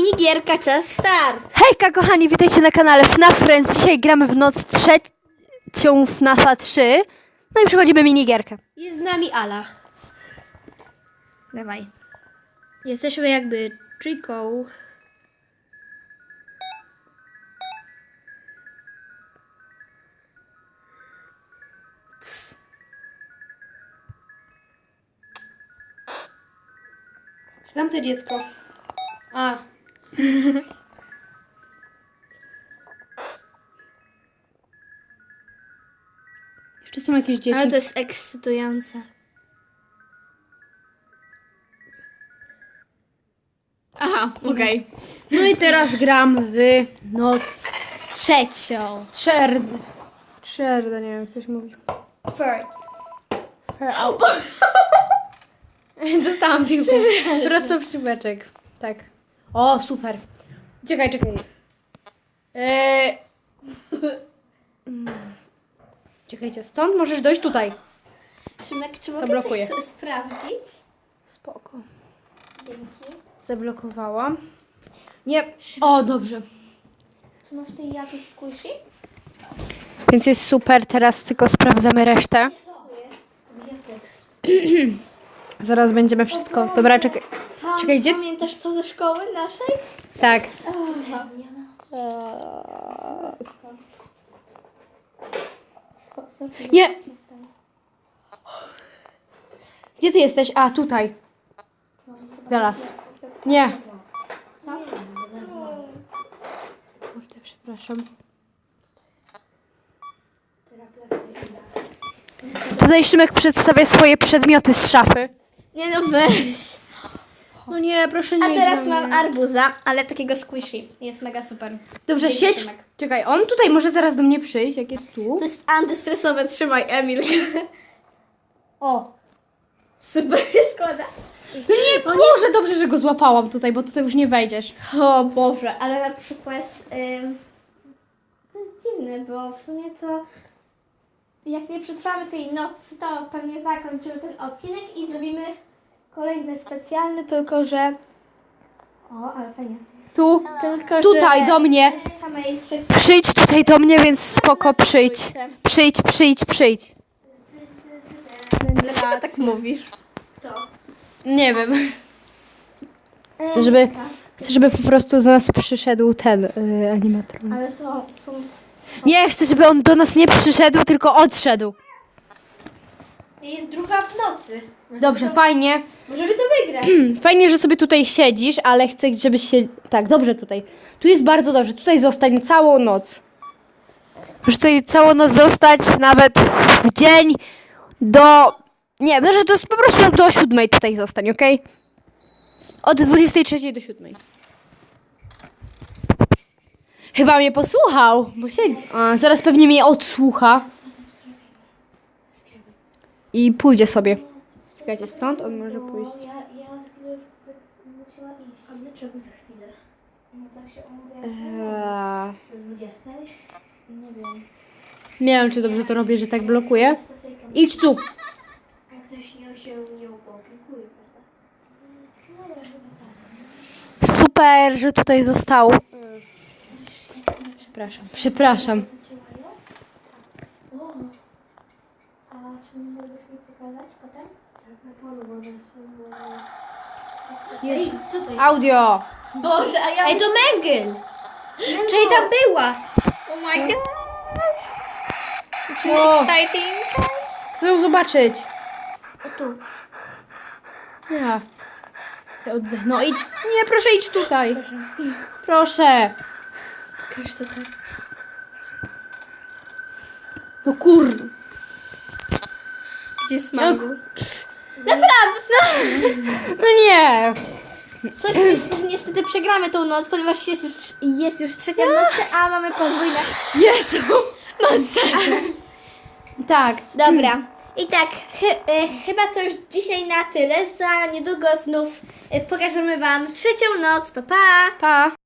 minigierka, czas start. Hejka kochani, witajcie na kanale FNAF Friends. Dzisiaj gramy w noc trzecią FNAFa 3. No i przechodzimy minigierkę. Jest z nami Ala. Dawaj. Jesteśmy jakby. Czy tam to dziecko? A. Jeszcze są jakieś dzieci. Ale to jest ekscytujące. Aha, okej. No i teraz gram w noc Trzecią. trzerd... Trzerda, nie wiem, ktoś mówi. Third. Dostałam piłkę. Prosto w. Tak. O, super. Czekaj, czekaj. Eee... Czekajcie, stąd możesz dojść tutaj. Szymek, czy mogę blokuję. coś tu sprawdzić? Spoko. Dzięki. Zablokowałam. Nie. O, dobrze. Czy masz tutaj jakieś squishy? Więc jest super, teraz tylko sprawdzamy resztę. To jest Diatex. Zaraz będziemy wszystko. Dobra, czekaj. Czekaj, gdzie- Pamiętasz to ze szkoły naszej? Tak. Nie. Gdzie ty jesteś? A, tutaj. Zaraz. Nie. Kurde, przepraszam. Tutaj Szymek przedstawia swoje przedmioty z szafy. Nie no weź. No nie, proszę nie A idź teraz na mam mnie. arbuza, ale takiego squishy. Jest mega super. Dobrze, Dzięki. Szymek. Czekaj, on tutaj może zaraz do mnie przyjść, jak jest tu. To jest antystresowe, trzymaj Emil. O. Super się składa. No nie, Boże, dobrze, że go złapałam tutaj, bo tutaj już nie wejdziesz. O Boże, ale na przykład ym, to jest dziwne, bo w sumie to jak nie przetrwamy tej nocy, to pewnie zakończymy ten odcinek i zrobimy kolejny specjalny, tylko że... O, ale fajnie. Tu. Tylko, Tutaj, że do mnie. z samej trzeciej Przyjdź tutaj do mnie, więc spoko, przyjdź. Przyjdź, przyjdź, przyjdź. Dlaczego tak mówisz? To. Nie wiem. Chcę, żeby, chcę, żeby po prostu do nas przyszedł ten y, animatron. Ale to są... Nie, chcę, żeby on do nas nie przyszedł, tylko odszedł. Jest druga w nocy. Dobrze, fajnie. Możemy to wygrać. Fajnie, że sobie tutaj siedzisz, ale chcę, żebyś się... Tak, dobrze tutaj. Tu jest bardzo dobrze. Tutaj zostań całą noc. Możesz tutaj całą noc zostać, nawet w dzień do... Nie, może to jest po prostu do siódmej tutaj zostań, okej? Od 23 do 7. Chyba mnie posłuchał, bo siedzi. A, zaraz pewnie mnie odsłucha. I pójdzie sobie. Czekajcie, stąd on może pójść. Ja, ja za chwilę już musiała iść. A dlaczego za chwilę? No tak się umówiłam. Eee, 20? Nie wiem. nie wiem, czy dobrze to robię, że tak blokuję. Idź tu. A ktoś nie się nie poopiekuje, prawda? Super, że tutaj został. Przepraszam. Przepraszam. O. A czy mógłbyś mi pokazać potem? Tak, na polu, bo one są... Ej, co to jest? Audio. Boże, a ja... Ej, to Mengel! Czyli tam była! Oh my god! O, Exciting, guys! chcę ją zobaczyć. O tu. Ja. Chcę oddech- No idź. Nie, proszę idź tutaj. Proszę. Pokaż to tak. No kur... Gdzie jest No, mango? Naprawdę! no nie. Coś myślę, że niestety przegramy tą noc, ponieważ jest już, jest już trzecia nocy, a mamy podwójne. Jezu. Masakra. Tak. Dobra. I tak, chy, e, chyba to już dzisiaj na tyle. Za niedługo znów e, pokażemy Wam trzecią noc. Pa, pa! Pa.